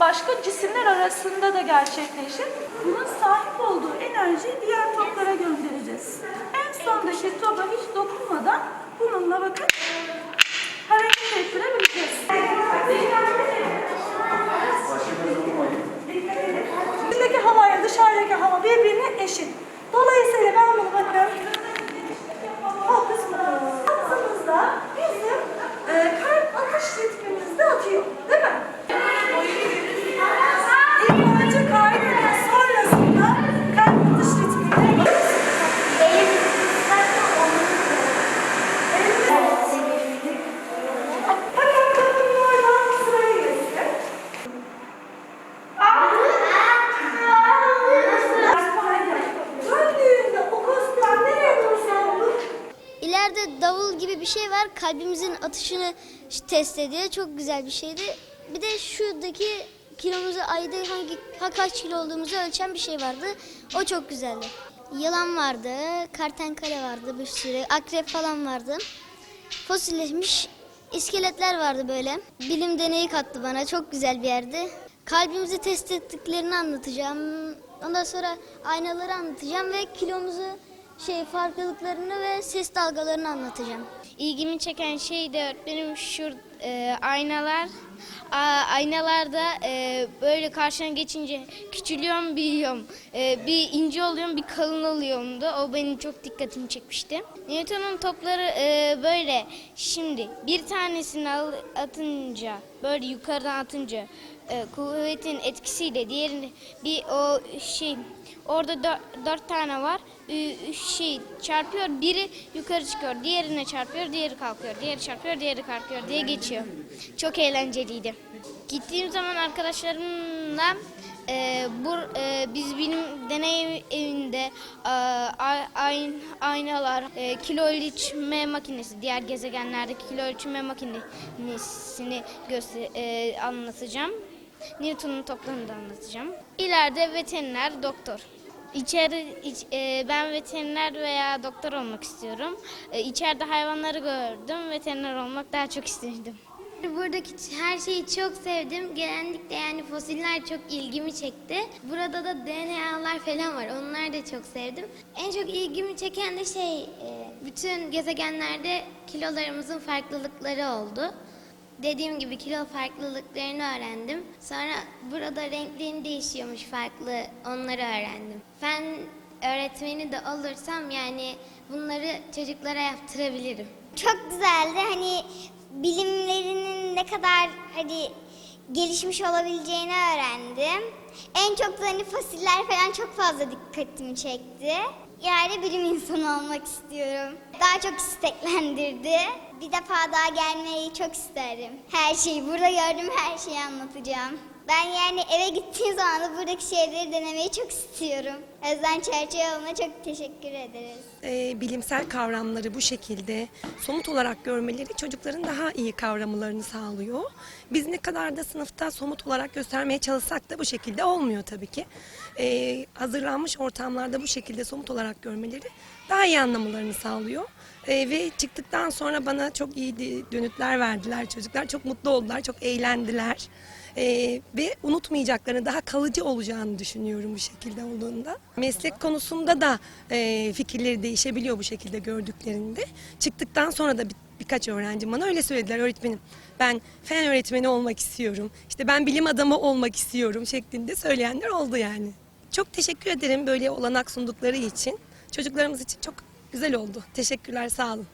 başka cisimler arasında da gerçekleşir. Bunun sahip olduğu enerjiyi diğer toplara göndereceğiz. En sondaki topa hiç dokunmadan bununla bakın hareket ettirebileceğiz. İçindeki havayla dışarıdaki hava birbirine eşit. Dolayısıyla ben bunu bakın bir şey var. Kalbimizin atışını test ediyor. Çok güzel bir şeydi. Bir de şuradaki kilomuzu ayda hangi ha kaç kilo olduğumuzu ölçen bir şey vardı. O çok güzeldi. Yılan vardı, kartenkale vardı bir sürü, akrep falan vardı. Fosilleşmiş iskeletler vardı böyle. Bilim deneyi kattı bana. Çok güzel bir yerdi. Kalbimizi test ettiklerini anlatacağım. Ondan sonra aynaları anlatacağım ve kilomuzu şey farklılıklarını ve ses dalgalarını anlatacağım. İlgimi çeken şey de öğretmenim şu e, aynalar. A, aynalarda e, böyle karşına geçince küçülüyorum, büyüyorum. E, bir ince oluyorum, bir kalın oluyorum da. O benim çok dikkatimi çekmişti. Newton'un topları e, böyle. Şimdi bir tanesini al, atınca, böyle yukarıdan atınca e, kuvvetin etkisiyle diğerini bir o şey Orada dö- dört tane var. Ü- şey çarpıyor. Biri yukarı çıkıyor. Diğerine çarpıyor. Diğeri kalkıyor. Diğeri çarpıyor. Diğeri kalkıyor diye geçiyor. Çok eğlenceliydi. Gittiğim zaman arkadaşlarımla e, bu e, biz benim deney evinde e, ay- ayn- aynalar, e, kilo ölçme makinesi, diğer gezegenlerdeki kilo ölçme makinesini göster e, anlatacağım. Newton'un toplarını da anlatacağım. İleride veteriner, doktor. İçeri, iç- e, ben veteriner veya doktor olmak istiyorum. E, içeride hayvanları gördüm, veteriner olmak daha çok istedim. Buradaki her şeyi çok sevdim. Genellikle yani fosiller çok ilgimi çekti. Burada da DNA'lar falan var. Onları da çok sevdim. En çok ilgimi çeken de şey e, bütün gezegenlerde kilolarımızın farklılıkları oldu. Dediğim gibi kilo farklılıklarını öğrendim. Sonra burada renklerin değişiyormuş farklı. Onları öğrendim. Fen öğretmeni de olursam yani bunları çocuklara yaptırabilirim. Çok güzeldi. Hani bilimlerinin ne kadar hani gelişmiş olabileceğini öğrendim. En çok da hani fosiller falan çok fazla dikkatimi çekti. Yani bilim insanı olmak istiyorum. Daha çok isteklendirdi. Bir defa daha gelmeyi çok isterim. Her şeyi burada gördüm, her şeyi anlatacağım. Ben yani eve gittiğim zaman da buradaki şeyleri denemeyi çok istiyorum. Özden Çerçeveoğlu'na çok teşekkür ederiz. e, bilimsel kavramları bu şekilde somut olarak görmeleri çocukların daha iyi kavramalarını sağlıyor. Biz ne kadar da sınıfta somut olarak göstermeye çalışsak da bu şekilde olmuyor tabii ki. E, hazırlanmış ortamlarda bu şekilde somut olarak görmeleri daha iyi anlamalarını sağlıyor. E, ve çıktıktan sonra bana çok iyi dönütler verdiler çocuklar. Çok mutlu oldular, çok eğlendiler. Ee, ve unutmayacaklarını, daha kalıcı olacağını düşünüyorum bu şekilde olduğunda. Meslek konusunda da e, fikirleri değişebiliyor bu şekilde gördüklerinde. Çıktıktan sonra da bir, birkaç öğrencim bana öyle söylediler öğretmenim. Ben fen öğretmeni olmak istiyorum. İşte ben bilim adamı olmak istiyorum şeklinde söyleyenler oldu yani. Çok teşekkür ederim böyle olanak sundukları için. Çocuklarımız için çok güzel oldu. Teşekkürler, sağ olun.